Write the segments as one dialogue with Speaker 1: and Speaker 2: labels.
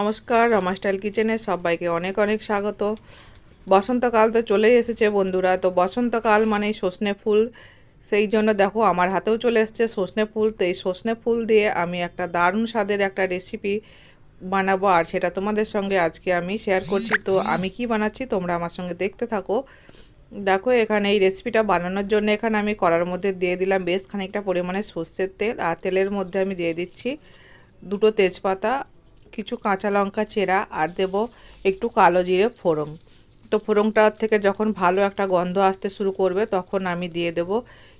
Speaker 1: নমস্কার রমা স্টাইল কিচেনে সবাইকে অনেক অনেক স্বাগত। বসন্তকাল তো চলেই এসেছে বন্ধুরা, তো বসন্তকাল মানে সর্ষে ফুল। সেই জন্য দেখো আমার হাতেও চলে এসেছে সর্ষে ফুল, তো এই সর্ষে ফুল দিয়ে আমি একটা দারুণ স্বাদের একটা রেসিপি বানাবো। আর সেটা তোমাদের সঙ্গে আজকে আমি শেয়ার করছি। তো আমি কি বানাচ্ছি তোমরা আমার সঙ্গে দেখতে থাকো। দেখো এখানে এই রেসিপিটা বানানোর জন্য এখানে আমি কড়ার মধ্যে দিয়ে দিলাম বেশ খানিকটা পরিমাণে সর্ষের তেল। আর তেলের মধ্যে আমি দিয়ে দিচ্ছি দুটো তেজপাতা কিছু কাঁচা লঙ্কা চেরা আর দেব একটু কালো জিরে ফোড়ন। তো ফোড়ংটার থেকে যখন ভালো একটা গন্ধ আসতে শুরু করবে, তখন আমি দিয়ে দেব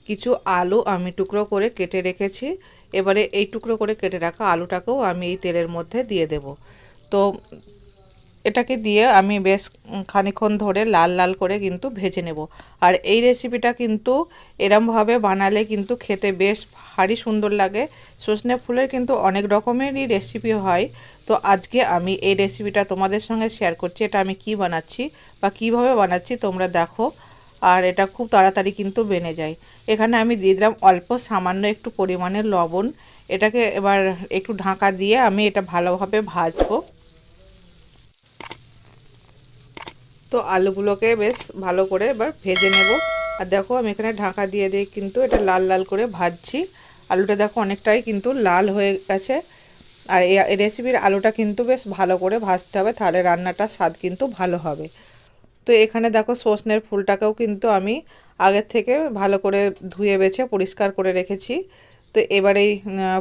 Speaker 1: কিছু আলু আমি টুকরো করে কেটে রেখেছি। এবারে এই টুকরো করে কেটে রাখা আলুটাকেও আমি এই তেলের মধ্যে দিয়ে দেব। তো এটাকে দিয়ে আমি বেশ খানিক্ষণ ধরে লাল লাল করে কিন্তু ভেজে নেব। আর এই রেসিপিটা কিন্তু এরমভাবে বানালে কিন্তু খেতে বেশ ভারী সুন্দর লাগে। সজনে ফুলের কিন্তু অনেক রকমেরই রেসিপি হয়। তো আজকে আমি এই রেসিপিটা তোমাদের সঙ্গে শেয়ার করছি, এটা আমি কি বানাচ্ছি বা কীভাবে বানাচ্ছি তোমরা দেখো। আর এটা খুব তাড়াতাড়ি কিন্তু বেনে যায়। এখানে আমি দিয়ে দিলাম অল্প সামান্য একটু পরিমাণে লবণ। এটাকে এবার একটু ঢাকা দিয়ে আমি এটা ভালোভাবে ভাজবো। তো আলুগুলোকে বেশ ভালো করে এবার ভেজে নেব। আর দেখো আমি এখানে ঢাকা দিয়ে দিয়ে কিন্তু এটা লাল লাল করে ভাজছি। আলুটা দেখো অনেকটাই কিন্তু লাল হয়ে গেছে। আর এই রেসিপির আলুটা কিন্তু বেশ ভালো করে ভাজতে হবে, তাহলে রান্নাটার স্বাদ কিন্তু ভালো হবে। তো এখানে দেখো সজনের ফুলটাকেও কিন্তু আমি আগের থেকে ভালো করে ধুয়ে বেছে পরিষ্কার করে রেখেছি। তো এবার এই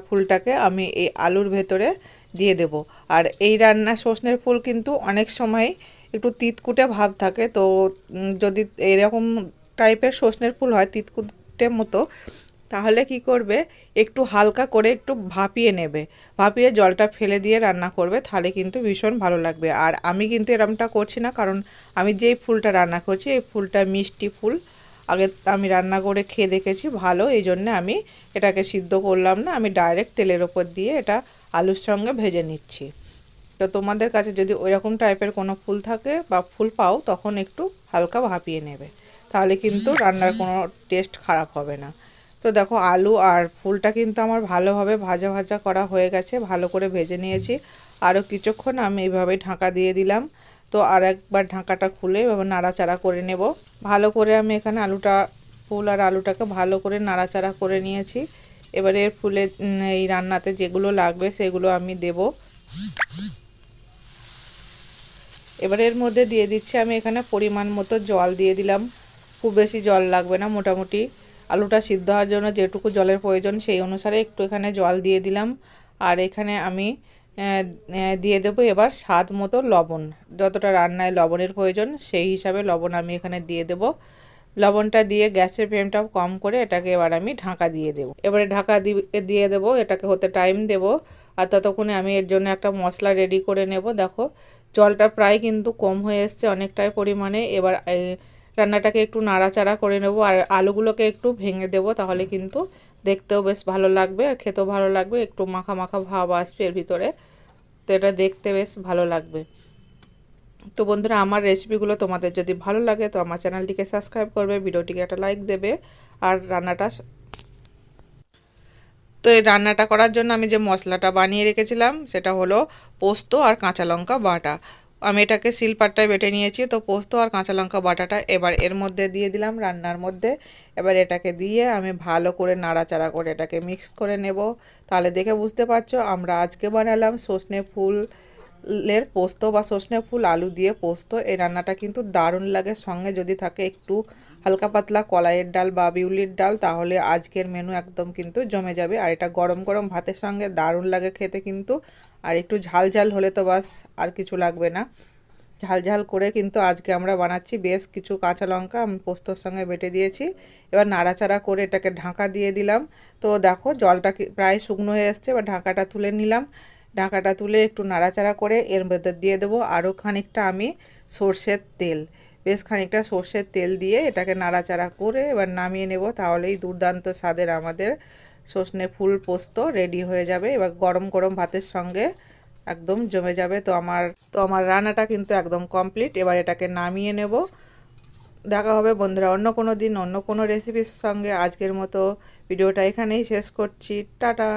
Speaker 1: ফুলটাকে আমি এই আলুর ভেতরে দিয়ে দেব। আর এই রান্না সজনের ফুল কিন্তু অনেক সময় একটু তিতকুটে ভাব থাকে। তো যদি এরকম টাইপের সজনের ফুল হয় তিতকুটে মতো, তাহলে কি করবে? একটু হালকা করে একটু ভাপিয়ে নেবে। ভাপিয়ে জলটা ফেলে দিয়ে রান্না করবে, তাহলে কিন্তু ভীষণ ভালো লাগবে। আর আমি কিন্তু এরমটা করছি না, কারণ আমি যেই ফুলটা রান্না করছি, এই ফুলটা মিষ্টি ফুল। আগে আমি রান্না করে খেয়ে দেখেছি ভালো, এই জন্যে আমি এটাকে সিদ্ধ করলাম না, আমি ডাইরেক্ট তেলের ওপর দিয়ে এটা আলুর সঙ্গে ভেজে নিচ্ছি। তো তোমাদের কাছে যদি ওই রকম টাইপের কোনো ফুল থাকে বা ফুল পাও, তখন একটু হালকা ভাপিয়ে নেবে। তাহলে কিন্তু রান্নার কোনো টেস্ট খারাপ হবে না। তো দেখো, আলু আর ফুলটা কিন্তু আমার ভালোভাবে ভাজা ভাজা করা হয়ে গেছে, ভালো করে ভেজে নিয়েছি। আরও কিছুক্ষণ আমি এইভাবে ঢাকা দিয়ে দিলাম। তো আর একবার ঢাকাটা খুলে এভাবে নাড়াচাড়া করে নেব। ভালো করে আমি এখানে আলুটা, ফুল আর আলুটাকে ভালো করে নাড়াচাড়া করে নিয়েছি। এবারে ফুলে এই রান্নাতে যেগুলো লাগবে সেগুলো আমি দেব। এবার এর মধ্যে দিয়ে দিচ্ছি, আমি এখানে পরিমাণ মতো জল দিয়ে দিলাম। খুব বেশি জল লাগবে না মোটামুটি। আলুটা সিদ্ধ হওয়ার জন্য যেটুকু জলের প্রয়োজন সেই অনুসারে একটু এখানে জল দিয়ে দিলাম। আর এখানে আমি দিয়ে দেবো এবার স্বাদ মতো লবণ। যতটা রান্নায় লবণের প্রয়োজন সেই হিসাবে লবণ আমি এখানে দিয়ে দেব। লবণটা দিয়ে গ্যাসের ফ্লেমটা কম করে এটাকে এবার আমি ঢাকা দিয়ে দেবো। এবারে ঢাকা দিয়ে দেবো, এটাকে হতে টাইম দেব। আর ততক্ষণে আমি এর জন্য একটা মশলা রেডি করে নেব। দেখো জলটা প্রায় কিন্তু কম হয়ে এসছে অনেকটাই পরিমাণে। এবার রান্নাটাকে একটু নাড়াচাড়া করে নেব আর আলুগুলোকে একটু ভেঙে দেব তাহলে কিন্তু দেখতেও বেশ ভালো লাগবে আর খেতেও ভালো লাগবে। একটু মাখা মাখা ভাব আসবে এর ভিতরে। তো এটা দেখতে বেশ ভালো লাগবে। তো বন্ধুরা, আমার রেসিপিগুলো তোমাদের যদি ভালো লাগে তো আমার চ্যানেলটিকে সাবস্ক্রাইব করবে, ভিডিওটিকে একটা লাইক দেবে আর রান্নাটা তো এই রান্নাটা করার জন্য আমি যে মশলাটা বানিয়ে রেখেছিলাম, সেটা হলো পোস্ত আর কাঁচা লঙ্কা বাটা। আমি এটাকে শিলপাটটায় বেটে নিয়েছি, তো পোস্ত আর কাঁচা লঙ্কা বাটাটা এবার এর মধ্যে দিয়ে দিলাম রান্নার মধ্যে। এবার এটাকে দিয়ে আমি ভালো করে নাড়াচাড়া করে এটাকে মিক্স করে নেব। তাহলে দেখে বুঝতে পারছ, আমরা আজকে বানালাম সর্ষে ফুলের পোস্ত বা সর্ষে ফুল, আলু দিয়ে পোস্ত, এই রান্নাটা কিন্তু দারুণ লাগে। সঙ্গে যদি থাকে একটু হালকা পাতলা কলাইয়ের ডাল বা বিউলির ডাল, তাহলে আজকের মেনু একদম কিন্তু জমে যাবে। আর এটা গরম গরম ভাতের সঙ্গে দারুণ লাগে খেতে কিন্তু। আর একটু ঝাল ঝাল হলে তো বাস আর কিছু লাগবে না। ঝাল ঝাল করে কিন্তু আজকে আমরা বানাচ্ছি বেশ কিছু কাঁচা লঙ্কা, আমি পোস্তর সঙ্গে বেটে দিয়েছি। এবার নাড়াচাড়া করে এটাকে ঢাকা দিয়ে দিলাম। তো দেখো জলটা প্রায় শুকনো হয়ে এসছে, এবার ঢাকাটা তুলে নিলাম। ঢাকাটা তুলে একটু নাড়াচাড়া করে এর ভেতর দিয়ে দেবো আরও খানিকটা আমি সর্ষের তেল। বেশ খানিকটা সর্ষের তেল দিয়ে এটাকে নাড়াচাড়া করে এবার নামিয়ে নেব, তাহলেই দুর্দান্ত স্বাদের আমাদের সর্ষে ফুল পোস্ত রেডি হয়ে যাবে। এবার গরম গরম ভাতের সঙ্গে একদম জমে যাবে। তো আমার তো আমার রান্নাটা কিন্তু একদম কমপ্লিট এবার এটাকে নামিয়ে নেব। দেখা হবে বন্ধুরা অন্য কোনো দিন, অন্য কোনো রেসিপির সঙ্গে। আজকের মতো ভিডিওটা এখানেই শেষ করছি। টাটা!